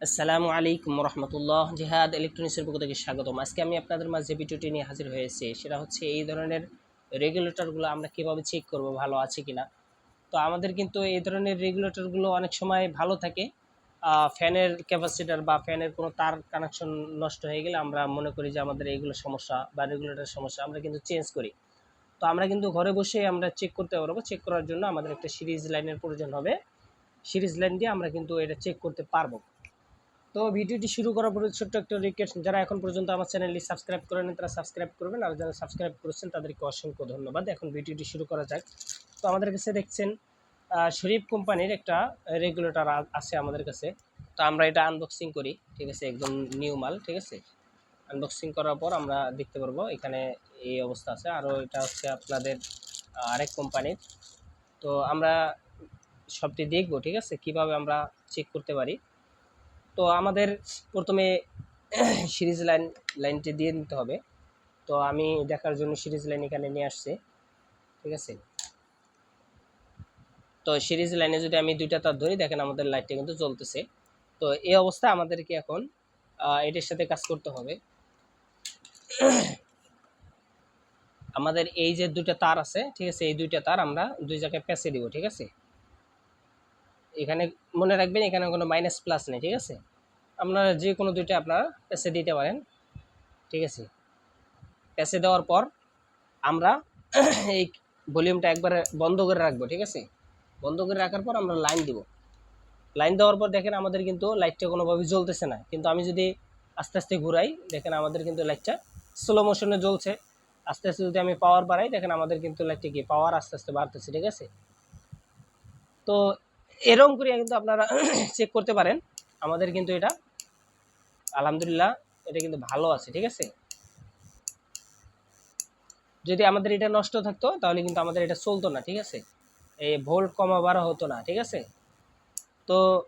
আসসালামু আলাইকুম রহমতুল্লাহ। জেহাদ ইলেকট্রনিক্সের পক্ষ থেকে স্বাগতম। আজকে আমি আপনাদের মাঝে ভিডিওটি নিয়ে হাজির হয়েছি, সেটা হচ্ছে এই ধরনের রেগুলেটরগুলো আমরা কীভাবে চেক করব, ভালো আছে কিনা? তো আমাদের কিন্তু এই ধরনের রেগুলেটরগুলো অনেক সময় ভালো থাকে। ফ্যানের ক্যাপাসিটার বা ফ্যানের কোনো তার কানেকশন নষ্ট হয়ে গেলে আমরা মনে করি যে আমাদের এইগুলো সমস্যা বা রেগুলেটর সমস্যা আমরা কিন্তু চেঞ্জ করি। তো আমরা কিন্তু ঘরে বসে আমরা চেক করতে পারব। চেক করার জন্য আমাদের একটা সিরিজ লাইনের প্রয়োজন হবে। সিরিজ লাইন দিয়ে আমরা কিন্তু এটা চেক করতে পারব। তো ভিডিওটি শুরু করার পরে ছোট্ট একটা রিকোয়েস্ট যারা এখন পর্যন্ত আমার চ্যানেলটি সাবস্ক্রাইব করেন তারা সাবস্ক্রাইব করবেন, আর যারা সাবস্ক্রাইব করেছেন, তাদেরকে অসংখ্য ধন্যবাদ। এখন ভিডিওটি শুরু করা যাক। তো আমাদের কাছে দেখছেন শরীফ কোম্পানির একটা রেগুলেটর আছে আমাদের কাছে। তো আমরা এটা আনবক্সিং করি, ঠিক আছে? একদম নিউ মাল, ঠিক আছে? আনবক্সিং করার পর আমরা দেখতে পারব, এখানে এই অবস্থা আছে। আরও এটা হচ্ছে আপনাদের আরেক কোম্পানির তো আমরা সবটি দেখব, ঠিক আছে? কীভাবে আমরা চেক করতে পারি? তো আমাদের প্রথমে সিরিজ লাইন, লাইনটি দিয়ে নিতে হবে। তো আমি দেখার জন্য সিরিজ লাইন এখানে নিয়ে আসছি। ঠিক আছে? তো সিরিজ লাইনে যদি আমি দুইটা তার ধরি, দেখেন আমাদের লাইটটা কিন্তু জ্বলতেছে। তো এই অবস্থায় আমাদেরকে এখন এটার সাথে কাজ করতে হবে। আমাদের এই যে দুইটা তার আছে, ঠিক আছে? এই দুইটা তার আমরা দুই জায়গায় পেঁচে দিব, ঠিক আছে? এখানে মনে রাখবেন এখানে কোনো মাইনাস প্লাস নেই, ঠিক আছে? আপনারা যে কোনো দুইটা আপনারা পেঁচে দিতে পারেন, ঠিক আছে? পেঁচে দেওয়ার পর আমরা এই ভলিউমটা একবারে বন্ধ করে রাখব, ঠিক আছে? বন্ধ করে রাখার পর আমরা লাইন দিব। লাইন দেওয়ার পর দেখেন আমাদের কিন্তু লাইটটা কোনোভাবে জ্বলতেছে না। কিন্তু আমি যদি আস্তে আস্তে ঘুরাই, দেখেন আমাদের কিন্তু লাইটটা স্লো মোশনে জ্বলছে। আস্তে আস্তে যদি আমি পাওয়ার বাড়াই, দেখেন আমাদের কিন্তু লাইটটা কি পাওয়ার আস্তে আস্তে বাড়তেছে, ঠিক আছে? তো এরকম করে কিন্তু আপনারা চেক করতে পারেন। আমাদের কিন্তু এটা, আলহামদুলিল্লাহ, এটা কিন্তু ভালো আছে, ঠিক আছে? যদি আমাদের এটা নষ্ট থাকতো, তাহলে কিন্তু আমাদের এটা চলতো না, ঠিক আছে? এই ভোল্ট কমা হতো না, ঠিক আছে? তো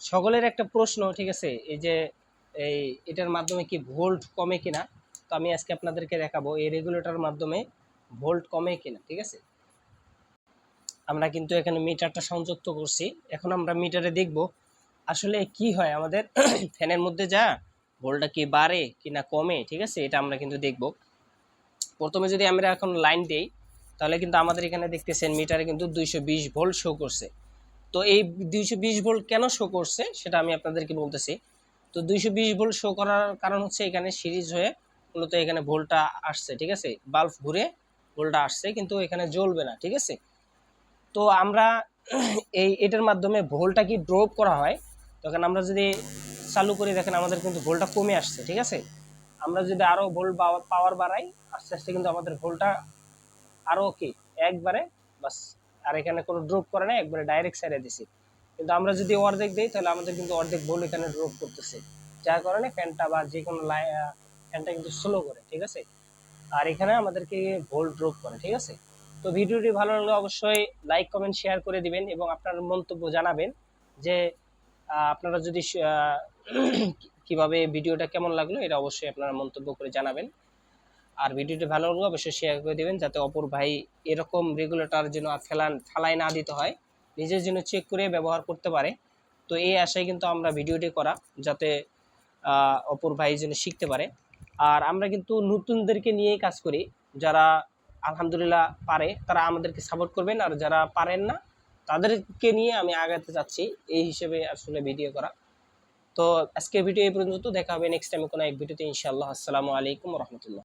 সকলের একটা প্রশ্ন, ঠিক আছে? এই যে, এই এটার মাধ্যমে কি ভোল্ট কমে কিনা? তো আমি আজকে আপনাদেরকে দেখাবো, এই রেগুলেটর মাধ্যমে ভোল্ট কমে কিনা, ঠিক আছে? আমরা কিন্তু এখানে মিটারটা সংযুক্ত করছি। এখন আমরা মিটারে দেখব আসলে কি হয় আমাদের ফ্যানের মধ্যে যা ভোল্টটা কি বাড়ে কি না কমে, ঠিক আছে? এটা আমরা কিন্তু দেখব। প্রথমে যদি আমরা এখন লাইন দেই, তাহলে কিন্তু আমাদের এখানে দেখতেছেন মিটারে কিন্তু দুইশো বিশ ভোল্ট শো করছে। তো এই দুইশো বিশ ভোল্ট কেন শো করছে সেটা আমি আপনাদেরকে বলতেছি। তো দুইশো বিশ ভোল্ট শো করার কারণ হচ্ছে এখানে সিরিজ হয়ে মূলত এখানে ভোল্টটা আসছে, ঠিক আছে? বাল্ব ঘুরে ভোল্টটা আসছে, কিন্তু এখানে জ্বলবে না, ঠিক আছে? তো আমরা এই এটার মাধ্যমে ভোল্টটা কি ড্রপ করা হয়? তখন আমরা যদি চালু করি, দেখেন আমাদের কিন্তু ভোল্টটা কমে আসছে, ঠিক আছে? আমরা যদি আরও ভোল্ট পাওয়ার বাড়াই, আস্তে আস্তে কিন্তু আমাদের ভোল্টটা আরও কি, একবারে, বাস, আর এখানে কোনো ড্রপ করে না একবারে ডাইরেক্ট সাইডে দিছি। কিন্তু আমরা যদি অর্ধেক দিই, তাহলে আমাদের কিন্তু অর্ধেক ভোল এখানে ড্রপ করতেছে। যার কারণে ফ্যানটা বা যে কোনো লাই ফ্যানটা কিন্তু স্লো করে, ঠিক আছে? আর এখানে আমাদেরকে ভোল্ট ড্রপ করে, ঠিক আছে? তো ভিডিওটি ভালো লাগলে অবশ্যই লাইক কমেন্ট শেয়ার করে দিবেন এবং আপনার মন্তব্য জানাবেন যে আপনারা যদি কীভাবে ভিডিওটা কেমন লাগল এটা অবশ্যই আপনারা মন্তব্য করে জানাবেন। আর ভিডিওটি ভালো লাগলে অবশ্যই শেয়ার করে দিবেন যাতে অপর ভাই এরকম রেগুলেটর যেন ফেলান, ফেলায় না দিতে হয়, নিজের জন্য চেক করে ব্যবহার করতে পারে। তো এই আশায় কিন্তু আমরা ভিডিওটি করা যাতে অপর ভাই যেন শিখতে পারে। আর আমরা কিন্তু নতুনদেরকে নিয়েই কাজ করি। যারা আলহামদুলিল্লাহ পারে, তারা আমাদেরকে সাপোর্ট করবেন। আর যারা পারেন না, তাদেরকে নিয়ে আমি আগাতে যাচ্ছি এই হিসেবে আসলে ভিডিও করা। তো আজকে ভিডিও এই পর্যন্ত, দেখা হবে নেক্সট টাইমে কোনো এক ভিডিওতে ইনশাআল্লাহ। আসসালামু আলাইকুম রহমতুল্লাহ।